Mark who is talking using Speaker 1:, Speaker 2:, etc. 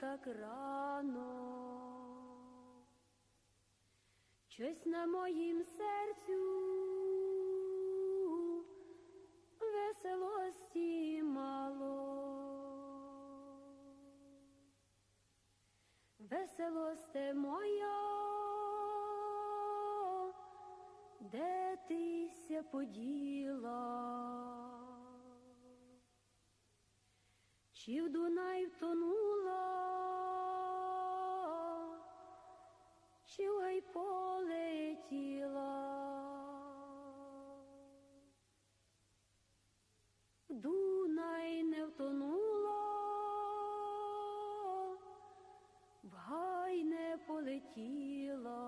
Speaker 1: так рано. Щось на моїм серцю веселості мало. Веселосте моя, де тися поділа? Чи в Дунай втонула, Дунай не втонула, в гай не полетіла.